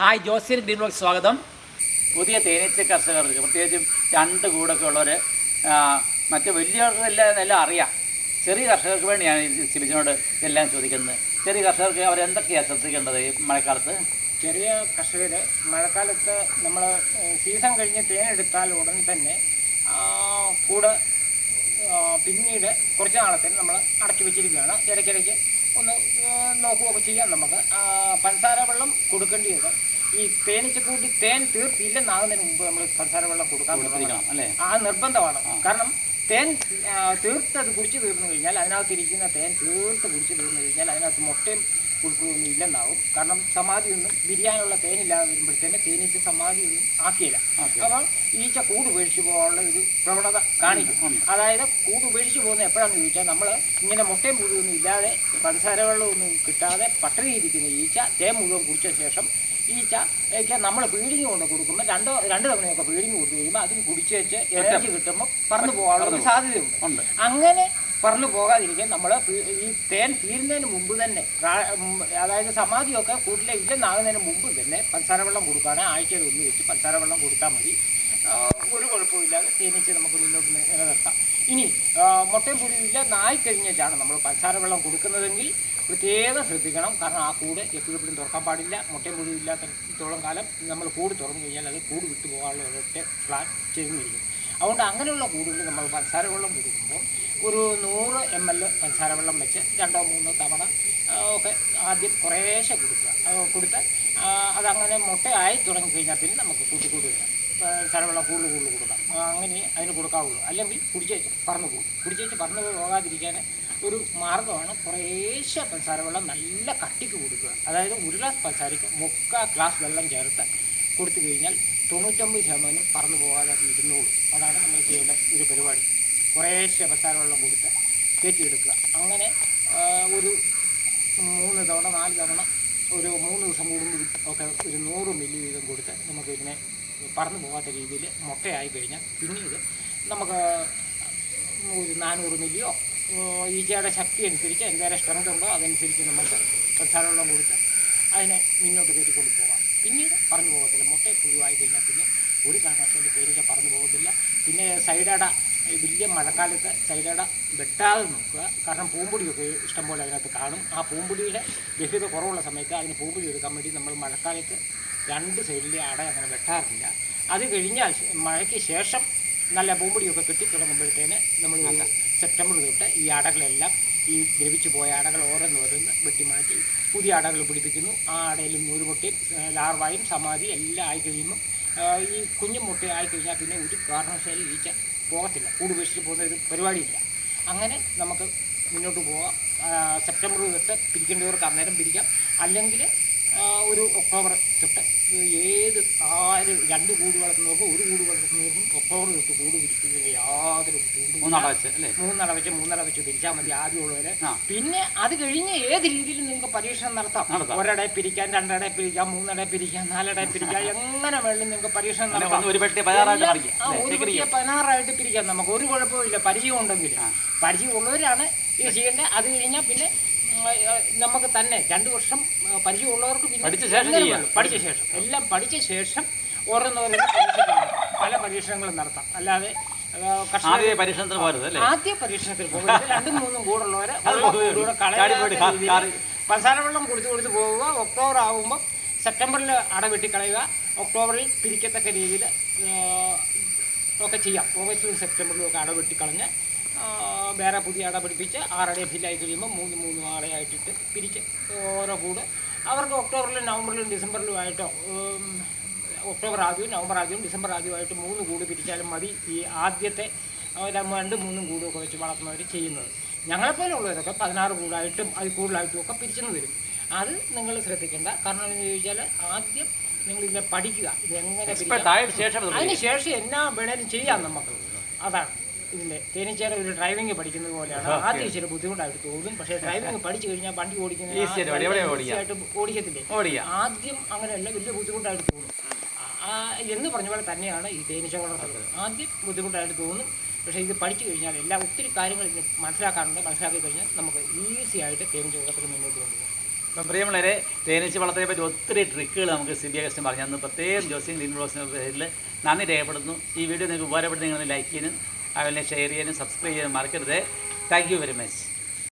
Hi ജോസിയൻ green സ്വാഗതം. പുതിയ തേനീച്ച കർഷകർക്ക് പ്രത്യേകിച്ചും രണ്ട് കൂടൊക്കെ ഉള്ളവർ മറ്റ് വലിയവർക്കെല്ലാം എല്ലാം അറിയാം. ചെറിയ കർഷകർക്ക് വേണ്ടിയാണ് ഈ സിബിജിനോട് എല്ലാം ചോദിക്കുന്നത്. ചെറിയ കർഷകർക്ക് അവരെന്തൊക്കെയാണ് ശ്രദ്ധിക്കേണ്ടത് ഈ മഴക്കാലത്ത്? ചെറിയ കർഷകർ മഴക്കാലത്ത് നമ്മൾ സീസൺ കഴിഞ്ഞ് തേനെടുത്താൽ ഉടൻ തന്നെ കൂട് പിന്നീട് കുറച്ച് നാളത്തേന് നമ്മൾ അടച്ചു വെച്ചിരിക്കുകയാണ് ഇടയ്ക്കിടയ്ക്ക് ഒന്ന് നോക്കുകയൊക്കെ ചെയ്യാം നമുക്ക്. പഞ്ചസാര വെള്ളം കൊടുക്കേണ്ടി വരും. ഈ തേനീച്ചക്കൂട്ടി തേൻ തീർത്തില്ലെന്നാകുന്നതിന് മുമ്പ് നമ്മൾ പഞ്ചസാര വെള്ളം കൊടുക്കാൻ കൊടുത്തിരിക്കണം അല്ലേ? ആ നിർബന്ധമാണ്. കാരണം തേൻ തീർത്ത് അത് കുടിച്ചു തീർന്നു കഴിഞ്ഞാൽ അതിനകത്തിരിക്കുന്ന തേൻ തീർത്ത് കുടിച്ചു തീർന്നു കഴിഞ്ഞാൽ അതിനകത്ത് മുട്ടയും പുഴുക്കൊന്നും ഇല്ലെന്നാവും. കാരണം സമാധിയൊന്നും ബിരിയാനിയുള്ള തേനില്ലാതെ വരുമ്പോഴത്തേന് തേനീച്ച സമാധിയൊന്നും ആക്കിയില്ല. അപ്പോൾ ഈച്ച കൂട് ഉപേക്ഷിച്ച് പോകാനുള്ള ഒരു പ്രവണത കാണിക്കും. അതായത് കൂട് ഉപേക്ഷിച്ച് പോകുന്നത് എപ്പോഴാണെന്ന് ചോദിച്ചാൽ നമ്മൾ ഇങ്ങനെ മുട്ടയും പുഴുവൊന്നും ഇല്ലാതെ പഞ്ചസാര വെള്ളമൊന്നും കിട്ടാതെ പട്ടിണിയിരിക്കുന്ന ഈച്ച തേൻ മുഴുവൻ കുടിച്ച ശേഷം ഈച്ച നമ്മൾ ഫീഡിങ് കൊണ്ട് കൊടുക്കുമ്പോൾ രണ്ടോ രണ്ട് തവണയൊക്കെ ഫീഡിങ് കൊടുത്തു കഴിയുമ്പോൾ അതിന് കുടിച്ച് വെച്ച് എനർജി കിട്ടുമ്പോൾ പറന്നു പോകാനുള്ള സാധ്യതയുണ്ട്. അങ്ങനെ പറന്നു പോകാതിരിക്കാൻ നമ്മൾ ഈ തേൻ തീരുന്നതിന് മുമ്പ് തന്നെ അതായത് സമാധിയൊക്കെ കൂട്ടിലെ ഇല്ലെന്നാകുന്നതിന് മുമ്പ് തന്നെ പഞ്ചസാര വെള്ളം കൊടുക്കുകയാണെങ്കിൽ ആഴ്ചയിൽ ഒന്ന് വെച്ച് പഞ്ചസാര വെള്ളം കൊടുത്താൽ മതി. ഒരു കുഴപ്പമില്ലാതെ തേനീച്ച നമുക്ക് മുന്നോട്ട് നിലനിർത്താം. ഇനി മുട്ടയും പുളിയും ഇല്ലെന്നായി കഴിഞ്ഞിട്ടാണ് നമ്മൾ പഞ്ചസാര വെള്ളം കൊടുക്കുന്നതെങ്കിൽ പ്രത്യേകം ശ്രദ്ധിക്കണം. കാരണം ആ കൂട് എപ്പോഴും തുറക്കാൻ പാടില്ല. മുട്ടയും പുളിയും ഇല്ലാത്തത്തോളം കാലം നമ്മൾ കൂട് തുറന്നു കഴിഞ്ഞാൽ അത് കൂട് വിട്ടുപോകാനുള്ള ഒരൊറ്റ പ്ലാൻ ചെയ്തിരിക്കും അതുകൊണ്ട് അങ്ങനെയുള്ള കൂടുകളിൽ നമ്മൾ പഞ്ചസാര വെള്ളം കൊടുക്കുമ്പോൾ ഒരു നൂറ് എം എൽ പഞ്ചസാര വെള്ളം വെച്ച് രണ്ടോ മൂന്നോ തവണ ഒക്കെ ആദ്യം കുറേശ്ശെ കൊടുക്കുക. കൊടുത്ത് അതങ്ങനെ മുട്ടയായി തുടങ്ങിക്കഴിഞ്ഞാൽ പിന്നെ നമുക്ക് കൂട്ടി കൂടി വരാം. വെള്ളം കൂടുതൽ കൂടുതൽ കൊടുക്കാം. അങ്ങനെ അതിന് കൊടുക്കാവുള്ളൂ. അല്ലെങ്കിൽ കുടിച്ചേച്ച് പറന്നു പോകും. കുടിച്ചേച്ച് പറന്നു പോകാതിരിക്കാൻ ഒരു മാർഗമാണ് കുറേശ്ശെ പഞ്ചസാര വെള്ളം നല്ല കട്ടിക്ക് കൊടുക്കുക. അതായത് ഒരു ഗ്ലാസ് പഞ്ചസാരയ്ക്ക് മുക്കാൽ ഗ്ലാസ് വെള്ളം ചേർത്ത് കൊടുത്തു കഴിഞ്ഞാൽ തൊണ്ണൂറ്റൊമ്പത് ശതമാനം പറന്നു പോകാതെ ഇരുന്നോളൂ. അതാണ് നമ്മൾ ചെയ്യേണ്ട ഒരു പരിപാടി. കുറേശ്ശെ വെള്ളം കൊടുത്ത് കയറ്റിയെടുക്കുക. അങ്ങനെ ഒരു മൂന്ന് തവണ നാല് തവണ ഒരു മൂന്ന് ദിവസം കൂടുമ്പോൾ ഒക്കെ ഒരു നൂറ് മില്ലി വീതം കൊടുത്ത് നമുക്ക് ഇതിനെ പറന്നു പോകാത്ത രീതിയിൽ മുട്ടയായി കഴിഞ്ഞാൽ പിന്നീട് നമുക്ക് ഒരു നാനൂറ് മില്ലിയോ ഈച്ചയുടെ ശക്തി അനുസരിച്ച് എന്തേലും സ്ട്രെങ്ത് ഉണ്ടോ അതനുസരിച്ച് നമുക്ക് പ്രസാരവെള്ളം കൊടുത്ത് അതിനെ മുന്നോട്ട് കയറ്റി കൊണ്ടുപോകാം. പിന്നീട് പറഞ്ഞു പോകത്തില്ല. മുട്ട പുഴുവായി കഴിഞ്ഞാൽ പിന്നെ ഒരു കാരണവശാലും തേനീച്ച പറഞ്ഞു പോകത്തില്ല. പിന്നെ സൈഡട വലിയ മഴക്കാലത്ത് സൈഡട വെട്ടാതെ നോക്കുക. കാരണം പൂമ്പൊടിയൊക്കെ ഇഷ്ടംപോലെ അതിനകത്ത് കാണും. ആ പൂമ്പൊടിയുടെ ലഭ്യത കുറവുള്ള സമയത്ത് അതിന് പൂമ്പൊടി എടുക്കാൻ വേണ്ടി നമ്മൾ മഴക്കാലത്ത് രണ്ട് സൈഡിലെ അട അങ്ങനെ വെട്ടാറില്ല. അത് കഴിഞ്ഞാൽ മഴയ്ക്ക് ശേഷം നല്ല പൂമ്പൊടിയൊക്കെ കെട്ടിത്തുടങ്ങുമ്പോഴത്തേന് നമ്മൾ സെപ്റ്റംബർ തൊട്ട് ഈ അടകളെല്ലാം ഈ ദ്രവിച്ചു പോയ അടകൾ ഓരോന്നോരോന്ന് വെട്ടി മാറ്റി പുതിയ അടകൾ പിടിപ്പിക്കുന്നു. ആ അടയിലും നൂലുമുട്ടയും ഏഹ് ലാർവായും സമാധി എല്ലാം ആയി കഴിയുമ്പോൾ ഈ കുഞ്ഞു മുട്ട ആയി കഴിഞ്ഞാൽ പിന്നെ ഒരു കാരണവശാലും ഈച്ച പോകത്തില്ല. കൂട് ഉപേക്ഷിച്ച് പോകുന്ന ഒരു പരിപാടിയില്ല. അങ്ങനെ നമുക്ക് മുന്നോട്ട് പോകാം സെപ്റ്റംബർ തൊട്ട് പിരിക്കേണ്ടവർക്ക് അന്നേരം പിരിക്കാം. അല്ലെങ്കിൽ ഒരു ഒക്ടോബർ തൊട്ട് ഏത് ആര് രണ്ട് കൂട് വളർത്തുന്നവർക്കും ഒരു കൂട് വളർത്തുന്നവർക്കും ഒക്ടോബർ തൊട്ട് കൂട് പിരിക്കുന്നതിന് യാതൊരു മൂന്നട വെച്ച് അല്ലേ? മൂന്നട വെച്ച് മൂന്നട വെച്ച് പിരിച്ചാൽ മതി ആദ്യമുള്ളവരെ. പിന്നെ അത് കഴിഞ്ഞ് ഏത് രീതിയിലും നിങ്ങൾക്ക് പരീക്ഷണം നടത്താം. ഒരട പിരിക്കാൻ രണ്ടട പിരിക്കാം മൂന്നട പിരിക്കാം നാലട പിരിക്കാം എങ്ങനെ വേണമെങ്കിലും നിങ്ങൾക്ക് പരീക്ഷണം നടത്താം. ഒരു പെട്ടി പതിനാറായിട്ട് പിരിക്കാം. നമുക്ക് ഒരു കുഴപ്പമില്ല പരിചയം ഉണ്ടെങ്കിൽ പരിചയമുള്ളവരാണ് ഇത് ചെയ്യേണ്ടത്. അത് കഴിഞ്ഞാൽ പിന്നെ നമുക്ക് തന്നെ രണ്ട് വർഷം പരിചയമുള്ളവർക്ക് പഠിച്ച ശേഷം? പഠിച്ച ശേഷം. എല്ലാം പഠിച്ച ശേഷം പരീക്ഷിക്കണം. പല പരീക്ഷണങ്ങളും നടത്താം. അല്ലാതെ ആദ്യ പരീക്ഷണത്തിന് പോരുത് അല്ലേ? ആദ്യ പരീക്ഷണത്തിൽ രണ്ടും മൂന്നും കൂടുള്ളവരെ പഞ്ചസാര വെള്ളം കൊടുത്ത് കൊടുത്ത് പോവുക. ഒക്ടോബർ ആകുമ്പോൾ സെപ്റ്റംബറിൽ അട വെട്ടിക്കളയുക ഒക്ടോബറിൽ പിരിക്കത്തക്ക രീതിയിൽ ഒക്കെ ചെയ്യാം. ഓഗസ്റ്റിലും സെപ്റ്റംബറിലും ഒക്കെ അട കളഞ്ഞ് വേറെ പുതിയ അട പിടിപ്പിച്ച് ആറടി ഫില്ലായി കഴിയുമ്പോൾ മൂന്ന് മൂന്ന് ആടയായിട്ടിട്ട് പിരിച്ച് ഓരോ കൂട്. അവർക്ക് ഒക്ടോബറിലും നവംബറിലും ഡിസംബറിലും ആയിട്ടോ ഒക്ടോബർ ആദ്യവും നവംബർ ആദ്യവും ഡിസംബർ ആദ്യമായിട്ട് മൂന്ന് കൂട് പിരിച്ചാലും മതി ഈ ആദ്യത്തെ രണ്ട് മൂന്നും കൂടുമൊക്കെ വെച്ച് വളർത്തുന്നവർ ചെയ്യുന്നത്. ഞങ്ങളെപ്പോലെ ഉള്ളവരൊക്കെ പതിനാറ് കൂടായിട്ടും അതിൽ കൂടുതലായിട്ടും ഒക്കെ പിരിച്ചെന്ന് വരും. അത് നിങ്ങൾ ശ്രദ്ധിക്കേണ്ട. കാരണം എന്ന് ചോദിച്ചാൽ ആദ്യം നിങ്ങൾ ഇതിനെ പഠിക്കുക. ഇത് എങ്ങനെ പിരിക്കാം. ശേഷം ഇത് അതിന് ശേഷം എന്നാ വേണേലും ചെയ്യാം നമുക്ക്. അതാണ്. ഇതിന്റെ തേനീച്ചയുടെ ഒരു ഡ്രൈവിംഗ് പഠിക്കുന്നത് പോലെയാണ്. ആദ്യം ഇച്ചിരി ബുദ്ധിമുട്ടായിട്ട് തോന്നും പക്ഷേ ഡ്രൈവിംഗ് പഠിച്ചു കഴിഞ്ഞാൽ വണ്ടി ഓടിക്കുന്നത് Easy ആയിട്ട് എവിടെ ഓടിക്കാം. ആയിട്ട് ഓടിക്കത്തില്ലേ? ഓടിക്കാം ആദ്യം അങ്ങനെയല്ല വലിയ ബുദ്ധിമുട്ടായിട്ട് തോന്നും എന്ന് പറഞ്ഞ പോലെ തന്നെയാണ് ഈ തേനീച്ച വളർത്തുന്നത് ആദ്യം ബുദ്ധിമുട്ടായിട്ട് തോന്നും പക്ഷേ ഇത് പഠിച്ചു കഴിഞ്ഞാൽ എല്ലാ ഒത്തിരി കാര്യങ്ങൾ ഇത് മനസ്സിലാക്കാറുണ്ട്. മനസ്സിലാക്കി കഴിഞ്ഞാൽ നമുക്ക് ഈസി ആയിട്ട് തേനീച്ച വളർത്തൽ മുന്നോട്ട് കൊണ്ടുപോകാം. അപ്പം പ്രിയമുള്ളവരെ തേനീച്ച വളർത്തലിനെ പറ്റി ഒത്തിരി ട്രിക്കുകൾ നമുക്ക് സിബി അഗസ്റ്റും പറഞ്ഞു അന്ന് പ്രത്യേകം ജോസിൻ ഗ്രീൻ ബ്ലോസിന്റെ പേരിൽ നന്ദി രേഖപ്പെടുന്നു ഈ വീഡിയോ നിങ്ങൾക്ക് ഉപകാരപ്പെടുന്ന നിങ്ങൾ ലൈക്ക് ചെയ്യാനും അതുപോലെ ഷെയർ ചെയ്യാനും സബ്സ്ക്രൈബ് ചെയ്യാനും മറക്കരുത്. Thank very much